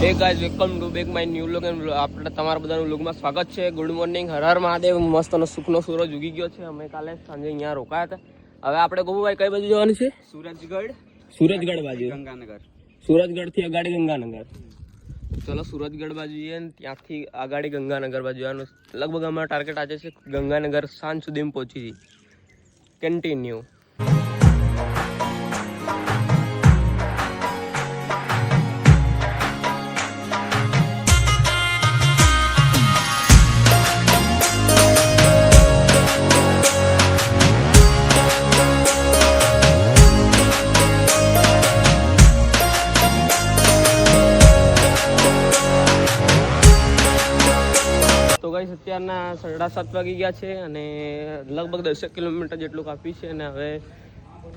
Hey guys welcome to back my new vlog and આપણે તમારા બધાનું લોગમાં સ્વાગત છે. Good morning Har Har Mahadev. અને સુખનો સૂરજ ઉગી ગયો છે. અમે કાલે સાંજે અહીંયા રોકાયા હતા. હવે આપણે ગોબુભાઈ કઈ બાજુ જવાનું છે? સુરજગઢ સુરજગઢ બાજુ. ગંગાનગર. સુરજગઢથી અગાડી ગંગાનગર. ચલો સુરજગઢ બાજુ જઈએ ને ત્યાંથી આગાડી ગંગાનગર બાજુ જવાનું. લગભગ અમારા ટાર્ગેટ આજે છે ગંગાનગર સાંજ સુધીમાં પહોંચી જઈએ. કન્ટિન્યુ અત્યારના સાડા સાત વાગી ગયા છે અને લગભગ દસેક કિલોમીટર જેટલું કાપી છે અને હવે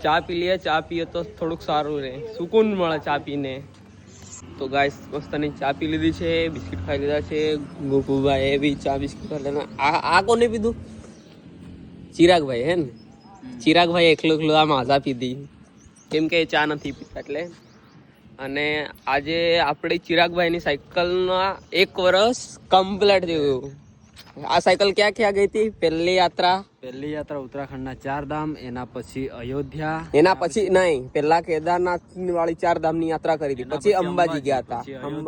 ચા પી લઈએ. ચા પીએ તો થોડુંક સારું રહે. સુકૂન મળે ચા પીને. તો ગાય મસ્તાની ચા પી લીધી છે બિસ્કિટ ખાઈ લીધા છે. ગોપુભાઈ બી ચા બિસ્કિટ ખાઈ લીધા. આ આ કોને પીધું? ચિરાગભાઈ હે ને? ચિરાગભાઈ એકલો એકલો આ માઝા પીધી. કેમ કે એ ચા નથી પીતા એટલે. અને આજે આપણે ચિરાગભાઈની સાયકલના એક વર્ષ કમ્પ્લીટ થયું. આ સાયકલ ક્યાં ક્યાં ગઈ હતી? પહેલી યાત્રા? પહેલી યાત્રા ઉત્તરાખંડના ચાર ધામ એના પછી અયોધ્યા. એના પછી નહીં પહેલા કેદારનાથ વાળી ચાર ધામની યાત્રા કરી હતી. પછી અંબાજી ગયા હતા.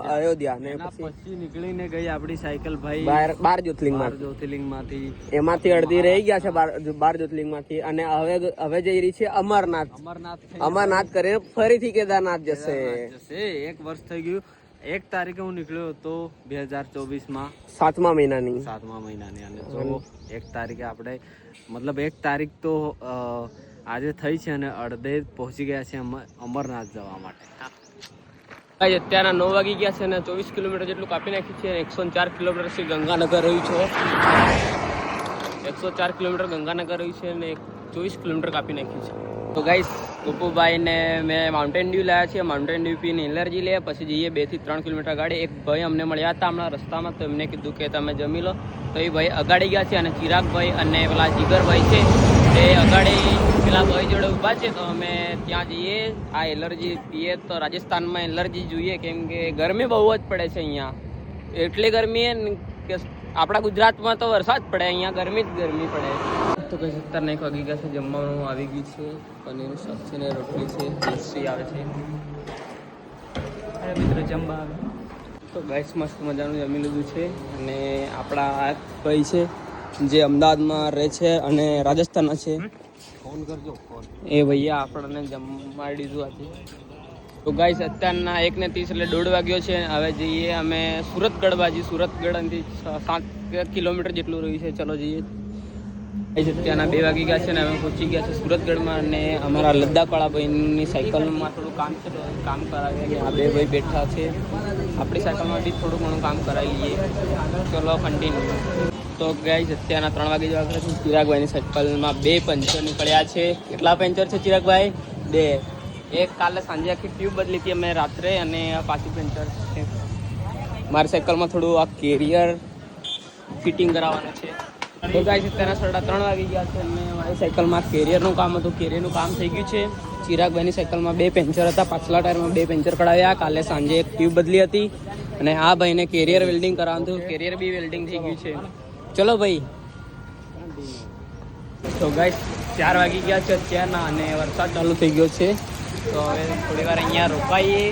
અયોધ્યા. ને પછી નીકળીને ગઈ આપણી સાયકલ ભાઈ. બાર બાર બાર જ્યોતિર્લિંગમાં જ્યોતિર્લિંગમાંથી. એમાંથી અડધી રહી ગયા છે બાર બાર જ્યોતિર્લિંગમાંથી. અને હવે હવે જઈ રહી છે અમરનાથ. અમરનાથ અમરનાથ કરીને ફરીથી કેદારનાથ જશે. જશે. એક વર્ષ થઈ ગયું. એક તારીખે હું નીકળ્યો હતો બે હજાર ચોવીસમાં. સાતમા મહિનાની. સાતમા મહિનાની અને જો એક તારીખે આપણે મતલબ એક તારીખ તો આજે થઈ છે અને અડધે પહોંચી ગયા છે અમ- અમરનાથ જવા માટે. ભાઈ અત્યારના નવ વાગી ગયા છે અને ચોવીસ કિલોમીટર જેટલું કાપી નાખ્યું છે એકસો ચાર કિલોમીટર સુધી ગંગાનગર રહ્યું છે. એકસો ચાર કિલોમીટર ગંગાનગર રહ્યું છે અને ચોવીસ કિલોમીટર કાપી નાખ્યું છે. તો ગાઈસ ગોપુભાઈને મેં માઉન્ટેન ડ્યુ લાવ્યા છે માઉન્ટેન ડ્યુ પીને એલર્જી લે, પછી જઈએ બેથી ત્રણ કિલોમીટર ગાડી. એક ભાઈ અમને મળ્યા હતા હમણાં રસ્તામાં, તો એમને કીધું કે તમે જમી લો. તો એ ભાઈ અગાડી ગયા છે અને ચિરાગભાઈ અને પેલા જીગરભાઈ છે તે અગાડી પેલા ભાઈ જોડે ઊભા છે. તો અમે ત્યાં જઈએ. આ એલર્જી પીએ તો રાજસ્થાનમાં એલર્જી જોઈએ, કેમ કે ગરમી બહુ જ પડે છે અહીંયા. એટલી ગરમી કે આપણા ગુજરાતમાં તો વરસાદ પડે, અહીંયા ગરમી જ ગરમી પડે. તો કઈ સત્તર એક વાગી ગયા છે જમવાનું આવી ગયું છે પનીરનું શાક છે ને રોટલી છે લસ્સી આવે છે. અરે મિત્રો જમવા આવે. તો ગાઈસ મસ્ત મજાનું જમી લીધું છે અને આપણા ભાઈ છે જે અમદાવાદમાં રહે છે અને રાજસ્થાનના છે. ફોન કરજો એ ભૈયા આપણને જમાડી દીધું આજે. તો ગાઈસ અત્યારના એક ને ત્રીસ એટલે દોઢ વાગ્યો છે. હવે જઈએ અમે સુરતગઢ બાજુ. સુરતગઢ અહીંથી સાત કિલોમીટર જેટલું રહ્યું છે. ચલો જઈએ. ગાઈસ અત્યારના બે વાગી ગયા છે ને અમે પહોંચી ગયા છે સુરતગઢમાં અને અમારા લદ્દાખવાળા ભાઈની સાયકલમાં થોડું કામ છે, કામ કરાવીએ આ બે ભાઈ બેઠા છે. આપણી સાયકલમાં બી થોડું ઘણું કામ કરાવી લઈએ. ચલો કન્ટિન્યુ તો ગાઈસ અત્યારના ત્રણ વાગે જેવા છે. ચિરાગભાઈની સાયકલમાં બે પંચર નીકળ્યા છે. કેટલા પંચર છે ચિરાગભાઈ? બે. એક કાલે સાંજે આખી ટ્યુબ બદલી હતી અમે રાત્રે અને પાછી પંચર છે. મારી સાયકલમાં થોડું આ કેરિયર ફિટિંગ કરાવવાનું છે. તો ગાઈસ અત્યારના સાડા ત્રણ વાગી ગયા છે અને મારી સાયકલમાં કેરિયરનું કામ હતું. કેરિયરનું કામ થઈ ગયું છે. ચિરાગભાઈની સાયકલમાં બે પેન્ચર હતા. પાછલા ટાયરમાં બે પેન્ચર કઢાવ્યા. કાલે સાંજે એક ટ્યુબ બદલી હતી અને આ ભાઈને કેરિયર વેલ્ડિંગ કરાવવાનું હતું. કેરિયર બી વેલ્ડિંગ થઈ ગયું છે. ચલો ભાઈ. તો ગાઈસ, ચાર વાગી ગયા છે અત્યારના અને વરસાદ ચાલુ થઈ ગયો છે. તો હવે થોડી વાર અહીંયા રોકાઈએ.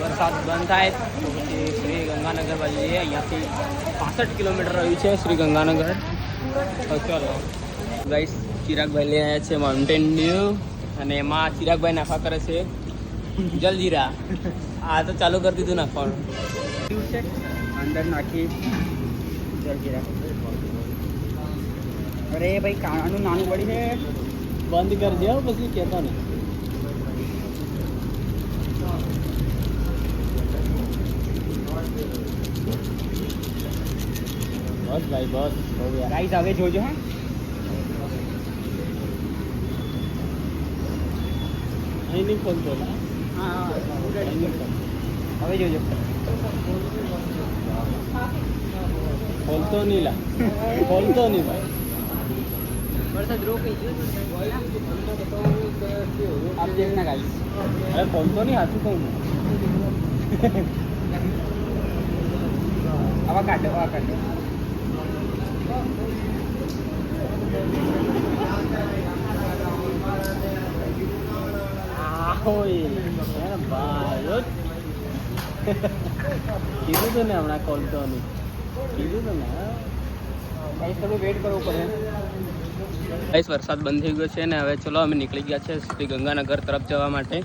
વરસાદ બંધ થાય પછી શ્રી ગંગાનગર બાજુ અહીંયાથી પાસઠ કિલોમીટર રહ્યું છે શ્રી ગંગાનગર. ગાઈસ ચિરાગભાઈ લઈ આવ્યા છે માઉન્ટેન ડ્યુ અને એમાં ચિરાગભાઈ નાખવા કરે છે જલજીરા. આ તો ચાલુ કરી દીધું નાખવાનું અંદર નાખી જલજીરા. અરે ભાઈ, કાણાનું નાનું પડી છે. બંધ કરી દો પછી કહેતો ને બસ ભાઈ બસ. રાઈસ હવે જોજો હા. અહીં નહીં ખોલતો તો હા. હવે જોજો. ખોલતો નહીં લા. ખોલતો નહીં ભાઈ વરસાદ રોકી આપ દેખના ગાઈસ. અરે ખોલતો નહીં હાથું કહું આવા કાઢો આવા કાઢો. કીધું તું ને હમણાં કોલ કરવાનું કીધું તું ને ગાઈસ તમે વેટ કરવું પડે ભાઈ વરસાદ બંધ થઈ ગયો છે ને હવે ચલો અમે નીકળી ગયા છે શ્રી ગંગાનગર તરફ જવા માટે.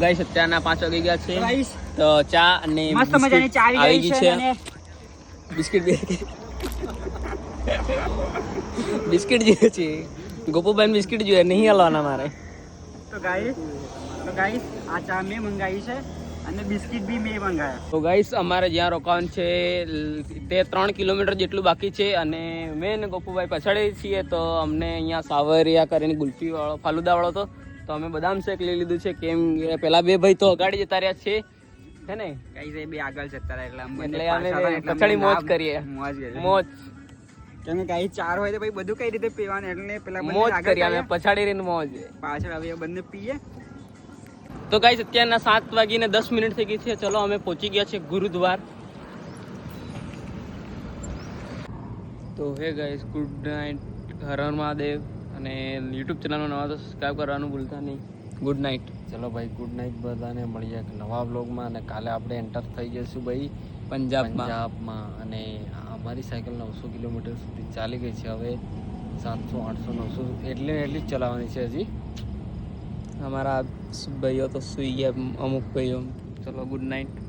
ગાઈસ અત્યારના પાંચ વાગી ગયા છે. તો ચા અને મસ્ત મજાની ચા આવી ગઈ છે બિસ્કિટ બિસ્કિટ જે છે ગોપુભાઈ બિસ્કિટ જોઈએ નહીં હલવાના મારે. તો ગાઈસ તો ગાઈસ આ ચા મેં મંગાવી છે અને બિસ્કિટ બી મેં મંગાવ્યા તો ગાઈસ અમારે જ્યાં રોકાવાનું છે તે ત્રણ કિલોમીટર જેટલું બાકી છે અને મેં ને ગોપુભાઈ પછાડી છીએ તો અમને અહીંયા સાવરિયા કરીને ગુલ્ફીવાળો ફાલુદાવાળો ફાલુદા તો તો અમે બદામ શેક લઈ લીધું છે કેમ પેલા બે ભાઈ તો અગાડી જતા રહ્યા છે. હે ને? કઈ બે આગળ જતા રહ્યા એટલે અમે પછાડી મોજ કરીએ. મોજ કરીએ. મોજ. કેમ કઈ ચાર હોય તો ભાઈ બધું કઈ રીતે પીવાનું? એટલે પેલા મોજ કરી આવે પછાડી રહીને મોજ. પાછળ આવી બંને પીએ. તો ગાઈસ અત્યારના સાત વાગીને દસ મિનિટ થઈ ગઈ છે. ચલો અમે પહોંચી ગયા છે ગુરુદ્વાર. તો hey guys good night Har Har Mahadev. અને યુટ્યુબ ચેનલનો નવા તો સબસ્ક્રાઈબ કરવાનું ભૂલતા નહીં. ગુડ નાઇટ ચલો ભાઈ ગુડ નાઇટ બધાને. મળીએ એક નવા બ્લોગમાં અને કાલે આપણે એન્ટર થઈ જઈશું ભાઈ પંજાબમાં. પંજાબમાં. અને અમારી સાયકલ નવસો કિલોમીટર સુધી ચાલી ગઈ છે. હવે સાતસો, આઠસો, નવસો એટલી એટલી જ ચલાવવાની છે હજી. અમારા ભાઈઓ તો સુઈ ગયા, અમુક ભાઈઓ. ચલો ગુડ નાઇટ